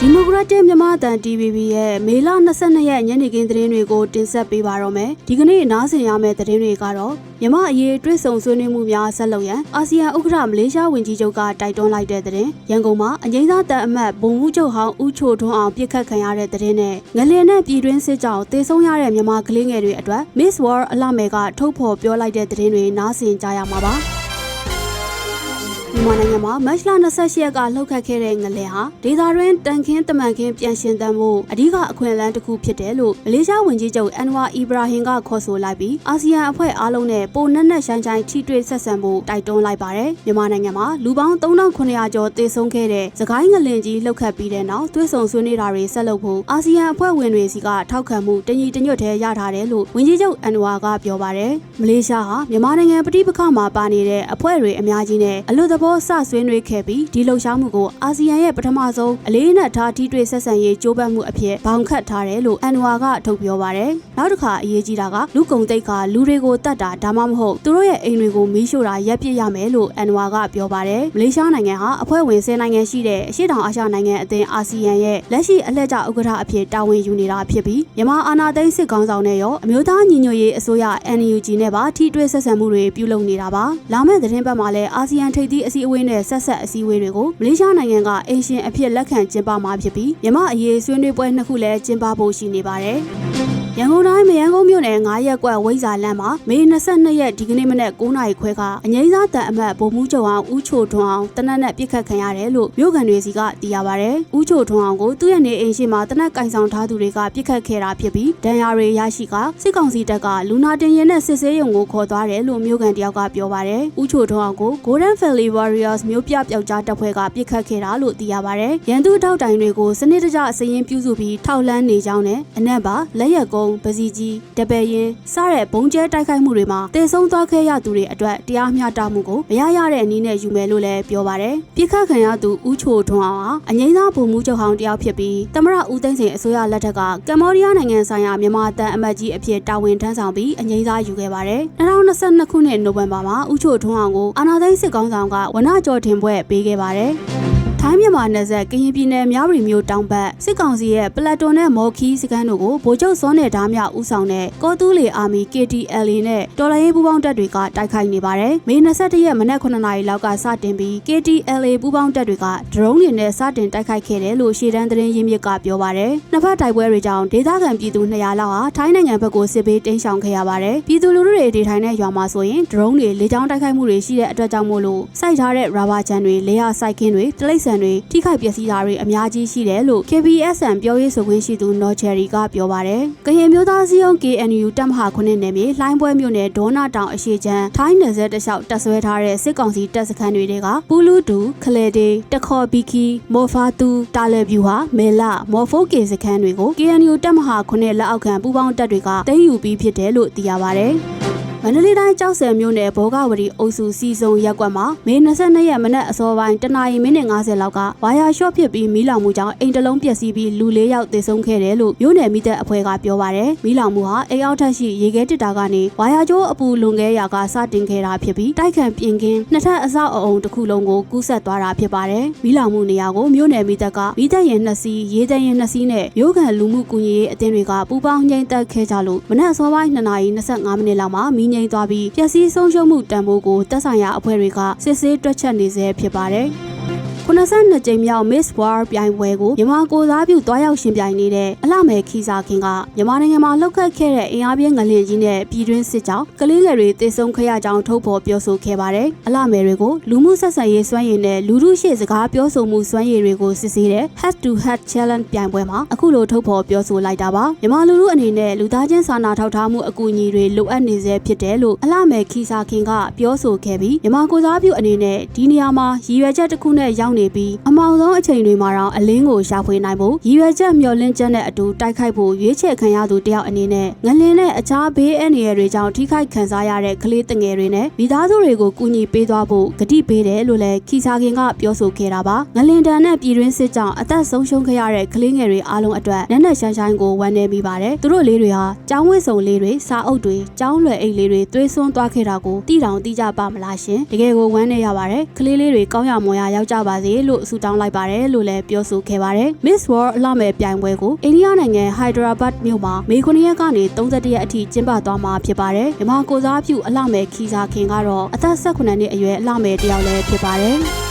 ဒီမိုကရက်တစ်မြန်မာအတန် TVB ရဲ့မေလ22ရက်ညနေခင်းသတင်းတွေကိုတင်ဆက်ပေးပါတော့မယ်။ဒီကနေ့နားဆင်ရမယ့်သတင်းတွေကတော့မြန်မာအရေးတွစ်ဆုံဆွေးနွေးမှုများဆက်လုပ်ရန်အာဆီယံဥက္ကဋ္ဌမလေးရှားဝန်ကြီးချုပ်ကတိုက်တွန်းလိုက်တဲ့သတင်း။ရန်ကုန်မှာအငိမ့်သားတန်အမတ်ဘုံမှုချုပ်ဟောင်းဦးချိုထွန်းအောင်ပြစ်ခတ်ခံရတဲ့သတင်းနဲ့ငလင်နဲ့ပြည်တွင်းစစ်ကြောင့်တေဆုံးရတဲ့မြန်မာကလေးငယ်တွေအတွက် Miss World အလှမယ်ကထုတ်ဖော်ပြောလိုက်တဲ့သတင်းတွေနားဆင်ကြရမှာပါ။ မြန်မာနိုင်ငံမှာမတ်လ28ရက်ကလှုပ်ခတ်ခဲ့တဲ့ငလင်ဟာဒေသတွင်းတန်ခင်းတမန်ခင်းပြန်ရှင်သန်မှုအဓိကအခွင့်အလမ်းတစ်ခုဖြစ်တယ်လို့မလေးရှားဝန်ကြီးချုပ်အန်ဝါအီဘရာဟင်ကခေါ်ဆိုလိုက်ပြီးအာဆီယံအဖွဲ့အားလုံးနဲ့ပိုနက်နက်ရှိုင်းရှိုင်းထိတွေ့ဆက်ဆံဖို့တိုက်တွန်းလိုက်ပါတယ်မြန်မာနိုင်ငံမှာလူပေါင်း3900ကျော်သေဆုံးခဲ့တဲ့သခိုင်းငလင်ကြီးလှုပ်ခတ်ပြီးတဲ့နောက်သွေးဆုံဆွေးနွေးတာတွေဆက်လုပ်ဖို့အာဆီယံအဖွဲ့ဝင်တွေစီကထောက်ခံမှုတညီတညွတ်တည်းရထားတယ်လို့ဝန်ကြီးချုပ်အန်ဝါကပြောပါတယ်မလေးရှားဟာမြန်မာနိုင်ငံပြည်ပခါမှာပါနေတဲ့အဖွဲ့တွေအများကြီးနဲ့အလို့သဘောစဆွေးနွေးခဲ့ပြီးဒီလှုပ်ရှားမှုကိုအာဆီယံရဲ့ပထမဆုံးအလေးနက်ထားထိတွေ့ဆက်ဆံရေးကြိုးပမ်းမှုအဖြစ်ဘောင်ခတ်ထားတယ်လို့အန်ဝါကထုတ်ပြောပါတယ်။နောက်တစ်ခါအရေးကြီးတာကလူကုံတိတ်ကလူတွေကိုတတ်တာဒါမှမဟုတ်သူတို့ရဲ့အိမ်တွေကိုမီးရှို့တာရပ်ပစ်ရမယ်လို့အန်ဝါကပြောပါတယ်။မလေးရှားနိုင်ငံဟာအဖွဲ့ဝင်10နိုင်ငံရှိတဲ့အရှေ့တောင်အာရှနိုင်ငံအသင်းအာဆီယံရဲ့လက်ရှိအလှည့်ကျဥက္ကဋ္ဌအဖြစ်တာဝန်ယူနေတာဖြစ်ပြီးမြန်မာအာဏာသိမ်းစစ်ကောင်ဆောင်နဲ့ရောအမျိုးသားညီညွတ်ရေးအစိုးရ NUG နဲ့ပါထိတွေ့ဆက်ဆံမှုတွေပြုလုပ်နေတာပါ။လာမယ့်သတင်းပတ်မှာလည်းအာဆီယံထိပ်သီးအစည်းအဝေးနဲ့ဆက်ဆက်အစည်းအဝေးတွေကိုမလေးရှားနိုင်ငံကအင်ရှင်အဖြစ်လက်ခံကျင်းပမှာဖြစ်ပြီးမြန်မာအရေးဆွေးနွေးပွဲနှစ်ခုလည်းကျင်းပဖို့ရှိနေပါတယ်။ ရန်ကုန်တိုင်းမရန်ကုန်မြို့နယ်9ရက်ကွက်ဝိဇာလမ်းမှာမေ22ရက်ဒီကနေ့မနက်9နာရီခွဲကအငိမ့်စားတန်အမတ်ဗိုလ်မှူးချုပ်အောင်ဦးချိုထွန်းအောင်တနက်နဲ့ပြစ်ခတ်ခံရတယ်လို့မြို့ကန်တွေစီကသိရပါဗျ။ဦးချိုထွန်းအောင်ကိုသူ့ရဲ့နေအိမ်ရှိမှာတနက်ကင်ဆောင်ထားသူတွေကပြစ်ခတ်ခဲ့တာဖြစ်ပြီးဒဏ်ရာတွေရရှိကစစ်ကောင်စီတပ်ကလူနာတင်ရင်နဲ့စစ်ဆေးရုံကိုခေါ်သွားတယ်လို့မြို့ကန်တယောက်ကပြောပါတယ်။ဦးချိုထွန်းအောင်ကို Golden Valley Warriors မြို့ပြပျောက်ကြားတပ်ဖွဲ့ကပြစ်ခတ်ခဲ့တာလို့သိရပါဗျ။ရန်သူထောက်တိုင်တွေကိုစနစ်တကျစရင်ပြုစုပြီးထောက်လန်းနေကြောင်းနဲ့အနက်ပါလက်ရက်ကုန်းပစီကြီးတပယ်ရင်စတဲ့ဘုံကျဲတိုက်ခိုက်မှုတွေမှာတေဆုံးသွားခဲ့ရသူတွေအတွက်တရားမျှတမှုကိုမရရတဲ့အနေနဲ့ယူမယ်လို့လည်းပြောပါတယ်။ပြစ်ခတ်ခံရသူဦးချိုထွန်းအောင်ဟာအငိမ့်သားဗိုလ်မှူးချုပ်ဟောင်းတယောက်ဖြစ်ပြီးတမရဦးသိန်းစိန်အစိုးရလက်ထက်ကကမ္ဘောဒီးယားနိုင်ငံဆိုင်ရာမြန်မာတန်အမတ်ကြီးအဖြစ်တာဝန်ထမ်းဆောင်ပြီးအငိမ့်သားယူခဲ့ပါတယ်။2022ခုနှစ်နိုဝင်ဘာမှာဦးချိုထွန်းအောင်ကိုအာဏာသိမ်းစစ်ကောင်ဆောင်ကဝနကြော်တင်ပွဲပေးခဲ့ပါတယ်။ ထိုင်းမြန်မာနယ်စပ်ကရင်ပြည်နယ်မြဝတီမြို့တောင်ဘက်စစ်ကောင်စီရဲ့ပလက်တွန်နဲ့မော်ခီးစခန်းတို့ကိုဗိုလ်ချုပ်စောနယ်ဓားမြဦးဆောင်တဲ့ကောတူးလီအာမီ KTLA နဲ့တော်လိုင်းရေးပူးပေါင်းတပ်တွေကတိုက်ခိုက်နေပါတယ်။မေ21ရက်မနက်9နာရီလောက်ကစတင်ပြီး KTLA ပူးပေါင်းတပ်တွေကဒရုန်းတွေနဲ့စတင်တိုက်ခိုက်ခဲ့တယ်လို့ရှေ့တန်းသတင်းရင်းမြစ်ကပြောပါတယ်။နှစ်ဖက်တိုက်ပွဲတွေကြောင့်ဒေသခံပြည်သူ200လောက်ဟာထိုင်းနိုင်ငံဘက်ကိုစစ်ဘေးတင်းရှောင်ခဲ့ရပါတယ်။ပြည်သူလူထုတွေဒေထိုင်တဲ့ရွာမှာဆိုရင်ဒရုန်းတွေလေကြောင်းတိုက်ခိုက်မှုတွေရှိတဲ့အတွက်ကြောင့်မို့လို့စိုက်ထားတဲ့ရာဘာချန်တွေလေယာစိုက်ခင်းတွေတလိမ့်ဆန်တွေထိခိုက်ပျက်စီးတာတွေအများကြီးရှိတယ်လို့ KBSN ပြောရေးဆိုခွင့်ရှိသူနော်ချယ်ရီကပြောပါတယ်။ကရင်မျိုးသားစည်းရုံး KNU တပ်မဟာခုနှစ်နယ်မြေလှိုင်းပွဲမြို့နယ်ဒေါနာတောင်အရှိချမ်းထိုင်းနယ်စပ်တလျှောက်တပ်ဆွဲထားတဲ့စစ်ကောင်စီတပ်စခန်းတွေကပူလူတူခလေဒေတခေါ်ဘီကီမော်ဖာတူတာလဗျူဟာမဲလမော်ဖိုကေစခန်းတွေကို KNU တပ်မဟာခုနှစ်လက်အောက်ခံပူးပေါင်းတပ်တွေကသိမ်းယူပြီးဖြစ်တယ်လို့သိရပါတယ်။မ န္တလေးတိုင်းကြောက်စံမြို့နယ်ဘောဂဝတီအုပ်စုစီစုံရက်ကွက်မှာမေ22ရက်မနက်အစောပိုင်းတနာရီမိနစ်50လောက်ကဝါယာရှော့ဖြစ်ပြီးမီးလောင်မှုကြောင့်အိမ်တလုံးပျက်စီးပြီးလူ၄ယောက်သေဆုံးခဲ့တယ်လို့မြို့နယ်မိသက်အဖွဲ့ကပြောပါတယ်။မီးလောင်မှုဟာအိမ်အောက်ထပ်ရှိရေခဲတစ်တာကနေဝါယာကျိုးအပူလွန်ခဲ့ရာကစတင်ခဲ့တာဖြစ်ပြီးတိုက်ခန့်ပြင်ကင်းနှစ်ထပ်အဆောက်အအုံတစ်ခုလုံးကိုကူးဆက်သွားတာဖြစ်ပါတယ်။မီးလောင်မှုနေရာကိုမြို့နယ်မိသက်ကမိသက်ရင်နှစ်စီးရေသက်ရင်နှစ်စီးနဲ့မြို့ခံလူမှုကူညီရေးအသင်းတွေကပူးပေါင်းငြိမ်းသက်ခဲ့ကြလို့မနက်အစောပိုင်း2နာရီ25မိနစ်လောက်မှာမီးငြိမ်းသွားပြီးပျက်စီးဆုံးရှုံးမှုတန်ဖိုးကိုတက်ဆိုင်ရာအဖွဲ့တွေကစစ်ဆေးတွက်ချက်နေဆဲဖြစ်ပါတယ်။ 92ကြိမ်မြောက် Miss World ပြိုင်ပွဲကိုမြန်မာကိုစားပြုတွားရောက်ရှင်ပြိုင်နေတဲ့အလှမယ်ခီစာခင်ကမြန်မာနိုင်ငံမှာလှုပ်ခတ်ခဲ့တဲ့အင်အားပြင်းငလင်ကြီးနဲ့ပြည်တွင်းစစ်ကြောင့်ကလေးငယ်တွေတေဆုံးခဲ့ရကြောင်းထုတ်ဖော်ပြောဆိုခဲ့ပါတယ်။အလှမယ်တွေကိုလူမှုဆက်ဆံရေးစွမ်းရည်နဲ့လူမှုရှေ့စကားပြောဆိုမှုစွမ်းရည်တွေကိုစစ်ဆေးတဲ့ Head to Head Challenge ပြိုင်ပွဲမှာအခုလိုထုတ်ဖော်ပြောဆိုလိုက်တာပါ။မြန်မာလူထုအနေနဲ့လူသားချင်းစာနာထောက်ထားမှုအကူအညီတွေလိုအပ်နေစေဖြစ်တယ်လို့အလှမယ်ခီစာခင်ကပြောဆိုခဲ့ပြီးမြန်မာကိုစားပြုအနေနဲ့ဒီနေရာမှာရည်ရွယ်ချက်တစ်ခုနဲ့ရောက်နေပြီးအမောင်ဆုံးအချိန်တွေမှာတော့အလင်းကိုရှာဖွေနိုင်ဖို့ရည်ရွယ်ချက်မျှော်လင့်ချက်နဲ့အတူတိုက်ခိုက်ဖို့ရွေးချယ်ခံရသူတယောက်အနေနဲ့ငလင်းနဲ့အခြားဘေးအန္တရာယ်တွေကြောင့်ထိခိုက်ခံစားရတဲ့ကလေးတငယ်တွေနဲ့မိသားစုတွေကိုကူညီပေးသွားဖို့ကတိပေးတယ်လို့လည်းခီစာခင်ကပြောဆိုခဲ့တာပါငလင်တန်နဲ့ပြည်တွင်းစစ်ကြောင့်အသက်ဆုံးရှုံးခဲ့ရတဲ့ကလေးငယ်တွေအားလုံးအတွက်နက်နက်ရှိုင်းရှိုင်းကိုဝမ်းနည်းမိပါတယ်သူတို့လေးတွေဟာကျောင်းဝတ်စုံလေးတွေစာအုပ်တွေကျောင်းလွယ်အိတ်လေးတွေသွေးစွန်းသွားခဲ့တာကိုတိတောင်တိကြပါမလားရှင်တကယ်ကိုဝမ်းနည်းရပါတယ်ကလေးလေးတွေကောင်းရမွန်ရရောက်ကြပါစေစေလို့ဆုတောင်းလိုက်ပါတယ်လို့လည်းပြောဆိုခဲ့ပါတယ် Miss World အလှမဲ့ပြိုင်ပွဲကိုအိန္ဒိယနိုင်ငံ Hyderabad မြို့မှာမေ9ရက်ကနေ31ရက်အထိကျင်းပသွားမှာဖြစ်ပါတယ်မြန်မာကိုစားပြုအလှမဲ့ခီစာခင်ကတော့အသက်18နှစ်အရွယ်အလှမဲ့တစ်ယောက်လည်းဖြစ်ပါတယ်